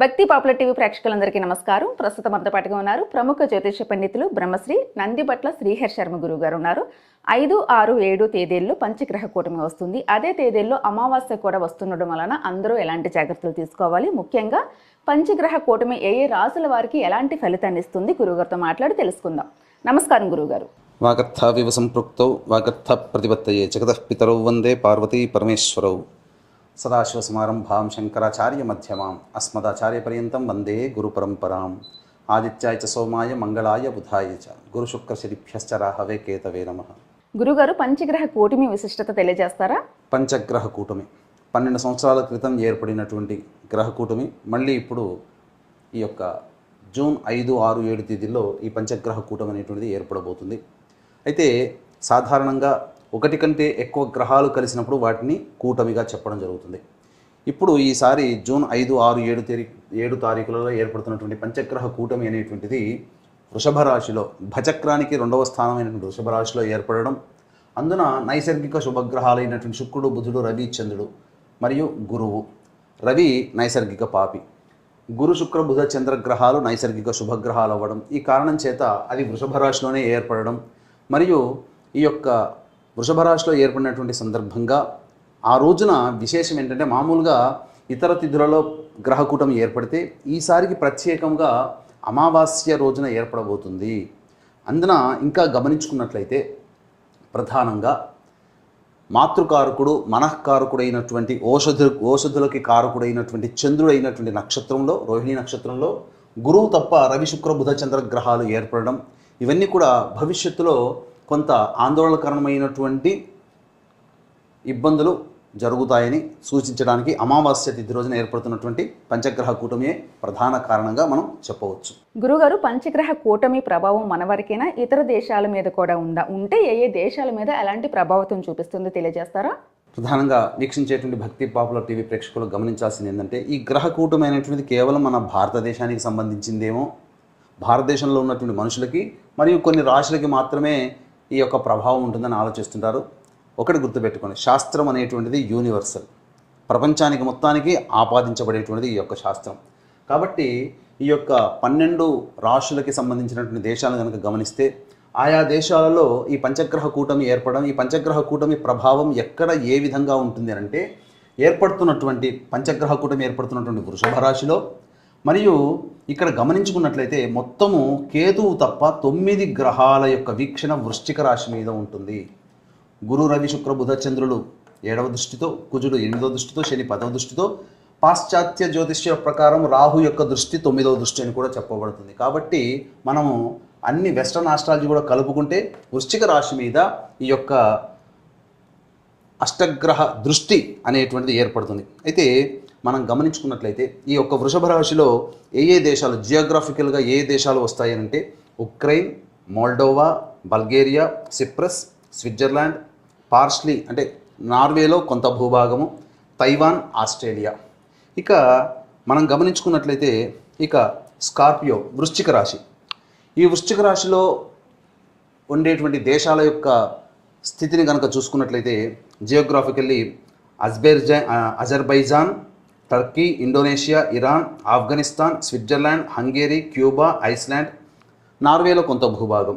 భక్తి popular TV ప్రేక్షకులందరికీ నమస్కారం. ప్రస్తుతం మనతో పాటుగా ఉన్నారు ప్రముఖ జ్యోతిష పండితులు బ్రహ్మశ్రీ నందిబట్ల శ్రీహర్ శర్మ గురువు గారు ఉన్నారు. ఐదు ఆరు ఏడు తేదీల్లో పంచగ్రహ కూటమి వస్తుంది. అదే తేదీల్లో అమావాస్య కూడా వస్తుండడం వలన అందరూ ఎలాంటి జాగ్రత్తలు తీసుకోవాలి? ముఖ్యంగా పంచగ్రహ కూటమి ఏ ఏ రాసుల వారికి ఎలాంటి ఫలితాన్ని ఇస్తుంది? గురువుగారితో మాట్లాడి తెలుసుకుందాం. నమస్కారం గురువుగారు. వాగర్థావివ సంపృక్తౌ వాగర్థ ప్రతిపత్తయే జగతః పితరౌ వందే పార్వతీ పరమేశ్వరౌ. సదాశివసమారంభాం శంకరాచార్య మధ్యమాం అస్మదాచార్యపర్యంతం వందే గురుపరంపరాం ఆదిత్యాయ చ సోమాయ మంగళాయ బుధాయ చ గురుశుక్రశిరిభ్యశ్చ రాహవే కేతవే నమ గురుగారు పంచగ్రహ కూటమి విశిష్టత తెలియజేస్తారా? పంచగ్రహ కూటమి. పన్నెండు సంవత్సరాల క్రితం ఏర్పడినటువంటి గ్రహ కూటమి. మళ్ళీ ఇప్పుడు ఈ యొక్క జూన్ ఐదు ఆరు ఏడు తేదీల్లో ఈ పంచగ్రహ కూటమి అనేటువంటిది ఏర్పడబోతుంది. అయితే సాధారణంగా ఒకటి కంటే ఎక్కువ గ్రహాలు కలిసినప్పుడు వాటిని కూటమిగా చెప్పడం జరుగుతుంది. ఇప్పుడు ఈసారి జూన్ ఐదు ఆరు ఏడు తేదీ ఏడు తారీఖులలో ఏర్పడుతున్నటువంటి పంచగ్రహ కూటమి అనేటువంటిది వృషభ రాశిలో భచక్రానికి రెండవ స్థానమైనటువంటి వృషభ రాశిలో ఏర్పడడం. అందున నైసర్గిక శుభగ్రహాలైనటువంటి శుక్రుడు బుధుడు రవి చంద్రుడు మరియు గురువు. రవి నైసర్గిక పాపి. గురు శుక్ర బుధ చంద్ర గ్రహాలు నైసర్గిక శుభగ్రహాలు అవ్వడం ఈ కారణం చేత అది వృషభ రాశిలోనే ఏర్పడడం. మరియు ఈ యొక్క వృషభ రాశిలో ఏర్పడినటువంటి సందర్భంగా ఆ రోజున విశేషం ఏంటంటే మామూలుగా ఇతర తిథులలో గ్రహకూటమి ఏర్పడితే ఈసారికి ప్రత్యేకంగా అమావాస్య రోజున ఏర్పడబోతుంది. అందున ఇంకా గమనించుకున్నట్లయితే ప్రధానంగా మాతృకారకుడు మనఃకారకుడైనటువంటి ఓషధు ఓషధులకి కారకుడైనటువంటి చంద్రుడైనటువంటి నక్షత్రంలో రోహిణి నక్షత్రంలో గురువు తప్ప రవి శుక్ర బుధ చంద్ర గ్రహాలు ఏర్పడడం ఇవన్నీ కూడా భవిష్యత్తులో కొంత ఆందోళనకరమైనటువంటి ఇబ్బందులు జరుగుతాయని సూచించడానికి అమావాస్య తిథి రోజున ఏర్పడుతున్నటువంటి పంచగ్రహ కూటమియే ప్రధాన కారణంగా మనం చెప్పవచ్చు. గురుగారు పంచగ్రహ కూటమి ప్రభావం మన వరకేనా? ఇతర దేశాల మీద కూడా ఉందా? ఉంటే ఏ ఏ దేశాల మీద ఎలాంటి ప్రభావితం చూపిస్తుందో తెలియజేస్తారా? ప్రధానంగా వీక్షించేటువంటి భక్తి పాపులర్ టీవీ ప్రేక్షకులు గమనించాల్సింది ఏంటంటే ఈ గ్రహ కూటమి అనేటువంటిది కేవలం మన భారతదేశానికి సంబంధించిందేమో. భారతదేశంలో ఉన్నటువంటి మనుషులకి మరియు కొన్ని రాశులకి మాత్రమే ఈ యొక్క ప్రభావం ఉంటుందని ఆలోచిస్తుంటారు. ఒకటి గుర్తుపెట్టుకోండి శాస్త్రం అనేటువంటిది యూనివర్సల్ ప్రపంచానికి మొత్తానికి ఆపాదించబడేటువంటిది ఈ యొక్క శాస్త్రం. కాబట్టి ఈ యొక్క పన్నెండు రాశులకి సంబంధించినటువంటి దేశాలను కనుక గమనిస్తే ఆయా దేశాలలో ఈ పంచగ్రహ కూటమి ఏర్పడడం ఈ పంచగ్రహ కూటమి ప్రభావం ఎక్కడ ఏ విధంగా ఉంటుంది అని అంటే ఏర్పడుతున్నటువంటి పంచగ్రహ కూటమి ఏర్పడుతున్నటువంటి వృషభ రాశిలో మరియు ఇక్కడ గమనించుకున్నట్లయితే మొత్తము కేతువు తప్ప తొమ్మిది గ్రహాల యొక్క వీక్షణ వృశ్చిక రాశి మీద ఉంటుంది. గురు రవి శుక్ర బుధ చంద్రులు ఏడవ దృష్టితో కుజుడు ఎనిమిదవ దృష్టితో శని పదవ దృష్టితో పాశ్చాత్య జ్యోతిష్య ప్రకారం రాహు యొక్క దృష్టి తొమ్మిదవ దృష్టి అని కూడా చెప్పబడుతుంది. కాబట్టి మనము అన్ని వెస్ట్రన్ ఆస్ట్రాలజీ కూడా కలుపుకుంటే వృశ్చిక రాశి మీద ఈ యొక్క అష్టగ్రహ దృష్టి అనేటువంటిది ఏర్పడుతుంది. అయితే మనం గమనించుకున్నట్లయితే ఈ యొక్క వృషభ రాశిలో ఏ ఏ దేశాలు జియోగ్రాఫికల్గా ఏ దేశాలు వస్తాయనంటే Ukraine Moldova Bulgaria Cyprus Switzerland parsley అంటే నార్వేలో కొంత భూభాగము తైవాన్ ఆస్ట్రేలియా. ఇక మనం గమనించుకున్నట్లయితే ఇక స్కార్పియో వృశ్చిక రాశి. ఈ వృశ్చిక రాశిలో ఉండేటువంటి దేశాల యొక్క స్థితిని కనుక చూసుకున్నట్లయితే geographically అజ్బెర్జా Azerbaijan Turkey Indonesia Iran Afghanistan Switzerland Hungary Cuba Iceland నార్వేలో కొంత భూభాగం.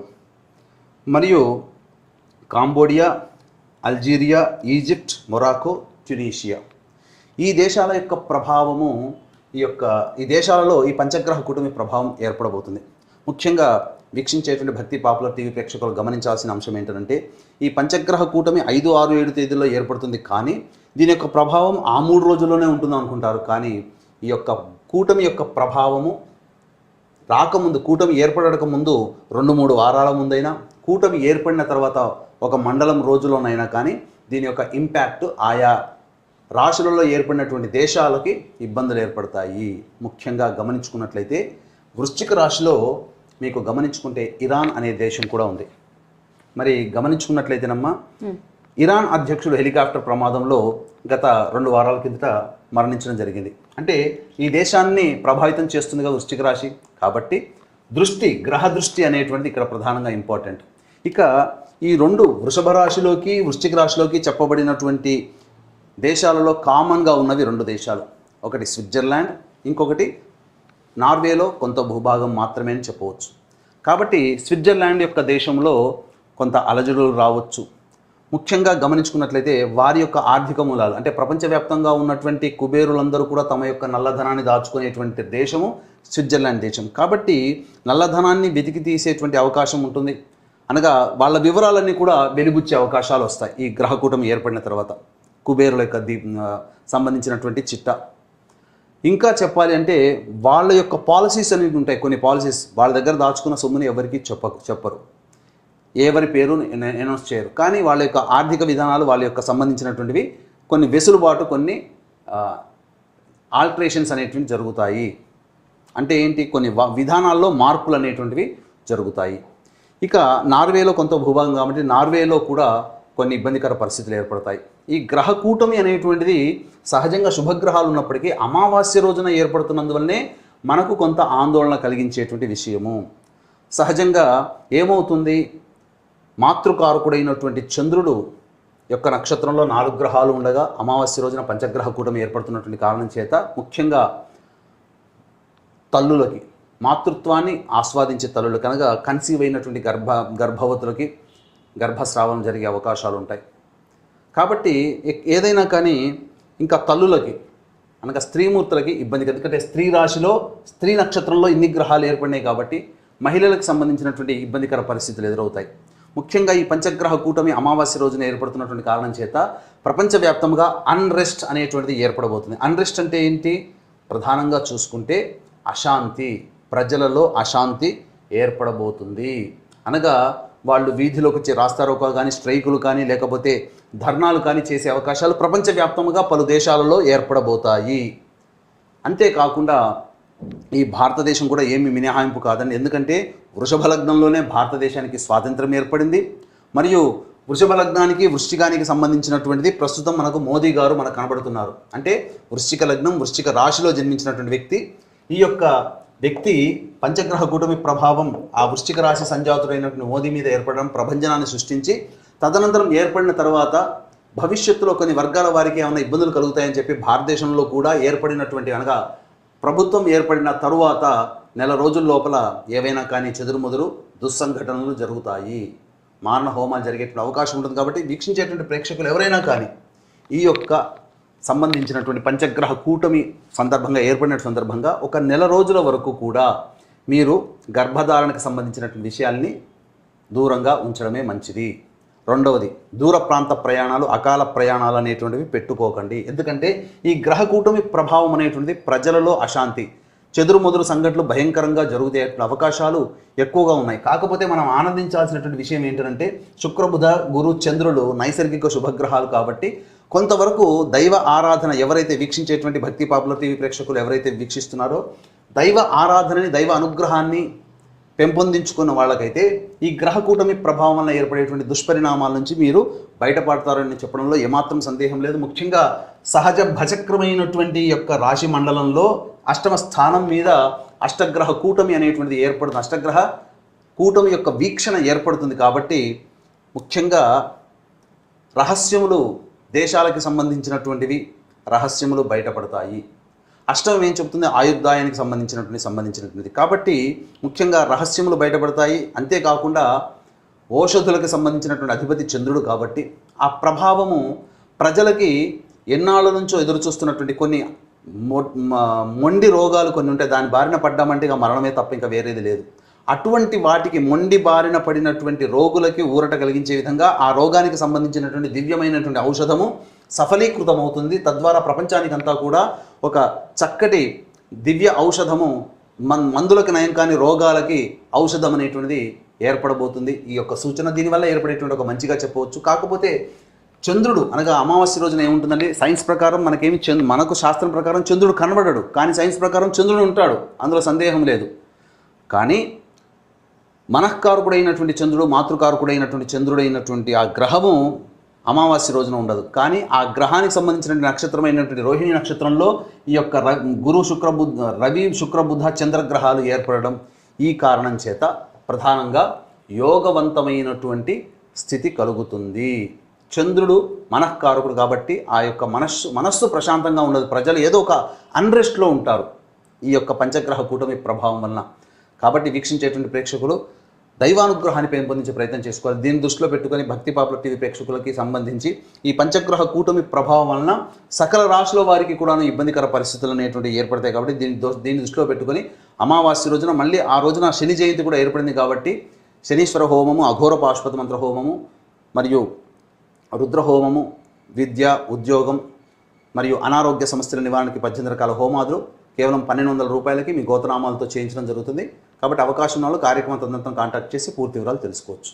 మరియు Cambodia Algeria Egypt Morocco Tunisia. ఈ దేశాల యొక్క ప్రభావము ఈ యొక్క ఈ దేశాలలో ఈ పంచగ్రహ కూటమి ప్రభావం ఏర్పడబోతుంది. ముఖ్యంగా వీక్షించేటువంటి భక్తి పాపులర్ టీవీ ప్రేక్షకులు గమనించాల్సిన అంశం ఏంటంటే ఈ పంచగ్రహ కూటమి ఐదు ఆరు ఏడు తేదీల్లో ఏర్పడుతుంది కానీ దీని యొక్క ప్రభావం ఆ మూడు రోజుల్లోనే ఉంటుంది అనుకుంటారు. కానీ ఈ యొక్క కూటమి యొక్క ప్రభావము రాకముందు కూటమి ఏర్పడక ముందు రెండు మూడు వారాల ముందైనా కూటమి ఏర్పడిన తర్వాత ఒక మండలం రోజులోనైనా కానీ దీని యొక్క ఇంపాక్ట్ ఆయా రాశులలో ఏర్పడినటువంటి దేశాలకి ఇబ్బందులు ఏర్పడతాయి. ముఖ్యంగా గమనించుకున్నట్లయితే వృశ్చిక రాశిలో మీకు గమనించుకుంటే ఇరాన్ అనే దేశం కూడా ఉంది. మరి గమనించుకున్నట్లయితేనమ్మా ఇరాన్ అధ్యక్షుడు హెలికాప్టర్ ప్రమాదంలో గత రెండు వారాల కిందట మరణించడం జరిగింది. అంటే ఈ దేశాన్ని ప్రభావితం చేస్తుందిగా వృష్టిక రాశి. కాబట్టి దృష్టి గ్రహ దృష్టి అనేటువంటిది ఇక్కడ ప్రధానంగా ఇంపార్టెంట్. ఇక ఈ రెండు వృషభ రాశిలోకి వృశ్చిక రాశిలోకి చెప్పబడినటువంటి దేశాలలో కామన్గా ఉన్నవి రెండు దేశాలు. ఒకటి స్విట్జర్లాండ్ ఇంకొకటి నార్వేలో కొంత భూభాగం మాత్రమే అని చెప్పవచ్చు. కాబట్టి స్విట్జర్లాండ్ యొక్క దేశంలో కొంత అలజడులు రావచ్చు. ముఖ్యంగా గమనించుకున్నట్లయితే వారి యొక్క ఆర్థిక మూలాలు అంటే ప్రపంచవ్యాప్తంగా ఉన్నటువంటి కుబేరులందరూ కూడా తమ యొక్క నల్లధనాన్ని దాచుకునేటువంటి దేశము స్విట్జర్లాండ్ దేశం. కాబట్టి నల్లధనాన్ని వెతికి తీసేటువంటి అవకాశం ఉంటుంది. అనగా వాళ్ళ వివరాలన్నీ కూడా వెలుగుచ్చే అవకాశాలు వస్తాయి ఈ గ్రహకూటమి ఏర్పడిన తర్వాత. కుబేరుల యొక్క దీ సంబంధించినటువంటి చిట్ట. ఇంకా చెప్పాలి అంటే వాళ్ళ యొక్క పాలసీస్ అనేవి ఉంటాయి. కొన్ని పాలసీస్ వాళ్ళ దగ్గర దాచుకున్న సొమ్ముని ఎవరికి చెప్ప చెప్పరు. ఎవరి పేరు అనౌన్స్ చేయరు. కానీ వాళ్ళ యొక్క ఆర్థిక విధానాలు వాళ్ళ యొక్క సంబంధించినటువంటివి కొన్ని వెసులుబాటు కొన్ని ఆల్టరేషన్స్ అనేటువంటి జరుగుతాయి. అంటే ఏంటి? కొన్ని విధానాల్లో మార్పులు అనేటువంటివి జరుగుతాయి. ఇక నార్వేలో కొంత భూభాగం కాబట్టి నార్వేలో కూడా కొన్ని ఇబ్బందికర పరిస్థితులు ఏర్పడతాయి. ఈ గ్రహ కూటమి అనేటువంటిది సహజంగా శుభగ్రహాలు ఉన్నప్పటికీ అమావాస్య రోజున ఏర్పడుతున్నందువల్లనే మనకు కొంత ఆందోళన కలిగించేటువంటి విషయము. సహజంగా ఏమవుతుంది? మాతృకారకుడైనటువంటి చంద్రుడు యొక్క నక్షత్రంలో నాలుగు గ్రహాలు ఉండగా అమావాస్య రోజున పంచగ్రహ కూటమి ఏర్పడుతున్నటువంటి కారణం చేత ముఖ్యంగా తల్లులకి మాతృత్వాన్ని ఆస్వాదించే తల్లులు కనుక కన్సీవ్ అయినటువంటి గర్భ గర్భవతులకి గర్భస్రావం జరిగే అవకాశాలు ఉంటాయి. కాబట్టి ఏదైనా కానీ ఇంకా తల్లులకి అనగా స్త్రీమూర్తులకి ఇబ్బంది ఎందుకంటే స్త్రీ రాశిలో స్త్రీ నక్షత్రంలో ఇన్ని గ్రహాలు ఏర్పడినాయి కాబట్టి మహిళలకు సంబంధించినటువంటి ఇబ్బందికర పరిస్థితులు ఎదురవుతాయి. ముఖ్యంగా ఈ పంచగ్రహ కూటమి అమావాస్య రోజున ఏర్పడుతున్నటువంటి కారణం చేత ప్రపంచవ్యాప్తంగా అన్రెస్ట్ అనేటువంటిది ఏర్పడబోతుంది. అన్రెస్ట్ అంటే ఏంటి? ప్రధానంగా చూసుకుంటే అశాంతి ప్రజలలో అశాంతి ఏర్పడబోతుంది. అనగా వాళ్ళు వీధిలోకి వచ్చి రాస్తారోకో కానీ స్ట్రైకులు కానీ లేకపోతే ధర్నాలు కానీ చేసే అవకాశాలు ప్రపంచవ్యాప్తంగా పలు దేశాలలో ఏర్పడబోతాయి. అంతేకాకుండా ఈ భారతదేశం కూడా ఏమి మినహాయింపు కాదండి ఎందుకంటే వృషభ లగ్నంలోనే భారతదేశానికి స్వాతంత్రం ఏర్పడింది. మరియు వృషభ లగ్నానికి వృష్టికానికి సంబంధించినటువంటిది ప్రస్తుతం మనకు మోదీ గారు మనకు కనబడుతున్నారు. అంటే వృశ్చిక లగ్నం వృశ్చిక రాశిలో జన్మించినటువంటి వ్యక్తి. ఈ యొక్క వ్యక్తి పంచగ్రహ కూటమి ప్రభావం ఆ వృశ్చిక రాశి సంజాతుడైనటువంటి మోదీ మీద ఏర్పడడం ప్రభంజనాన్ని సృష్టించి తదనంతరం ఏర్పడిన తర్వాత భవిష్యత్తులో కొన్ని వర్గాల వారికి ఏమైనా ఇబ్బందులు కలుగుతాయని చెప్పి భారతదేశంలో కూడా ఏర్పడినటువంటి అనగా ప్రభుత్వం ఏర్పడిన తరువాత నెల రోజుల లోపల ఏవైనా కానీ చెదురుముదురు దుస్సంఘటనలు జరుగుతాయి. మారణ హోమాలు జరిగేటువంటి అవకాశం ఉంటుంది కాబట్టి వీక్షించేటువంటి ప్రేక్షకులు ఎవరైనా కానీ ఈ యొక్క సంబంధించినటువంటి పంచగ్రహ కూటమి సందర్భంగా ఏర్పడిన సందర్భంగా ఒక నెల రోజుల వరకు కూడా మీరు గర్భధారణకు సంబంధించినటువంటి విషయాల్ని దూరంగా ఉంచడమే మంచిది. రెండవది దూర ప్రాంత ప్రయాణాలు అకాల ప్రయాణాలు అనేటువంటివి పెట్టుకోకండి. ఎందుకంటే ఈ గ్రహ కూటమి ప్రభావం అనేటువంటిది ప్రజలలో అశాంతి చెదురుమదురు సంఘటనలు భయంకరంగా జరుగుతాయి అవకాశాలు ఎక్కువగా ఉన్నాయి. కాకపోతే మనం ఆనందించాల్సినటువంటి విషయం ఏంటంటే శుక్రబుధ గురు చంద్రులు నైసర్గిక శుభగ్రహాలు కాబట్టి కొంతవరకు దైవ ఆరాధన ఎవరైతే వీక్షించేటువంటి భక్తి పాపులర్ టీవీ ప్రేక్షకులు ఎవరైతే వీక్షిస్తున్నారో దైవ ఆరాధనని దైవ అనుగ్రహాన్ని పెంపొందించుకున్న వాళ్ళకైతే ఈ గ్రహకూటమి ప్రభావం వల్ల ఏర్పడేటువంటి దుష్పరిణామాల నుంచి మీరు బయటపడతారని చెప్పడంలో ఏమాత్రం సందేహం లేదు. ముఖ్యంగా సహజ భజక్రమైనటువంటి యొక్క రాశి మండలంలో అష్టమ స్థానం మీద అష్టగ్రహ కూటమి అనేటువంటిది ఏర్పడుతుంది. అష్టగ్రహ కూటమి యొక్క వీక్షణ ఏర్పడుతుంది కాబట్టి ముఖ్యంగా రహస్యములు దేశాలకు సంబంధించినటువంటివి రహస్యములు బయటపడతాయి. అష్టమం ఏం చెప్తుంది ఆయుర్దాయానికి సంబంధించినటువంటి సంబంధించినటువంటిది. కాబట్టి ముఖ్యంగా రహస్యములు బయటపడతాయి. అంతేకాకుండా ఓషధులకు సంబంధించినటువంటి అధిపతి చంద్రుడు కాబట్టి ఆ ప్రభావము ప్రజలకి ఎన్నాళ్ళ నుంచో ఎదురు చూస్తున్నటువంటి కొన్ని మొండి రోగాలు కొన్ని ఉంటాయి దాని బారిన పడ్డామంటే ఇక మరణమే తప్ప ఇంకా వేరేది లేదు. అటువంటి వాటికి మొండి బారిన పడినటువంటి రోగులకి ఊరట కలిగించే విధంగా ఆ రోగానికి సంబంధించినటువంటి దివ్యమైనటువంటి ఔషధము సఫలీకృతమవుతుంది. తద్వారా ప్రపంచానికంతా కూడా ఒక చక్కటి దివ్య ఔషధము మన్ మందులకు నయం కాని రోగాలకి ఔషధం అనేటువంటిది ఏర్పడబోతుంది. ఈ యొక్క సూచన దీనివల్ల ఏర్పడేటువంటి ఒక మంచిగా చెప్పవచ్చు. కాకపోతే చంద్రుడు అనగా అమావాస్య రోజున ఏముంటుందండి? సైన్స్ ప్రకారం మనకేమి చంద్రు మనకు శాస్త్రం ప్రకారం చంద్రుడు కనబడడు. కానీ సైన్స్ ప్రకారం చంద్రుడు ఉంటాడు. అందులో సందేహం లేదు. కానీ మనఃకారకుడైనటువంటి చంద్రుడు మాతృకారకుడైనటువంటి చంద్రుడైనటువంటి ఆ గ్రహము అమావాస్య రోజున ఉండదు. కానీ ఆ గ్రహానికి సంబంధించినటువంటి నక్షత్రమైనటువంటి రోహిణి నక్షత్రంలో ఈ యొక్క ర గురు శుక్రబుద్ధ రవి శుక్రబుద్ధ చంద్రగ్రహాలు ఏర్పడడం ఈ కారణం చేత ప్రధానంగా యోగవంతమైనటువంటి స్థితి కలుగుతుంది. చంద్రుడు మనఃకారకుడు కాబట్టి ఆ యొక్క మనస్సు మనస్సు ప్రశాంతంగా ఉండదు ప్రజలు ఏదో ఒక అన్రెస్ట్లో ఉంటారు. ఈ యొక్క పంచగ్రహ కూటమి ప్రభావం వలన. కాబట్టి వీక్షించేటువంటి ప్రేక్షకులు దైవానుగ్రహాన్ని పెంపొందించే ప్రయత్నం చేసుకోవాలి. దీన్ని దృష్టిలో పెట్టుకొని భక్తి పాపల టీవీ ప్రేక్షకులకి సంబంధించి ఈ పంచగ్రహ కూటమి ప్రభావం వలన సకల రాశుల వారికి కూడాను ఇబ్బందికర పరిస్థితులు అనేటువంటి ఏర్పడతాయి కాబట్టి దీన్ని దీన్ని దృష్టిలో పెట్టుకొని అమావాస్య రోజున మళ్ళీ ఆ రోజున శని జయంతి కూడా ఏర్పడింది కాబట్టి శనీశ్వర హోమము అఘోర పాశుపత మంత్ర హోమము మరియు రుద్రహోమము విద్య ఉద్యోగం మరియు అనారోగ్య సమస్యల నివారణకి పద్దెనిమిది రకాల హోమాదులు కేవలం పన్నెండు వందల రూపాయలకి మీ గోతనామాలతో చేయించడం జరుగుతుంది. కాబట్టి అవకాశం ఉన్న వాళ్ళు కార్యక్రమ తదనంతరం కాంటాక్ట్ చేసి పూర్తి వివరాలు తెలుసుకోవచ్చు.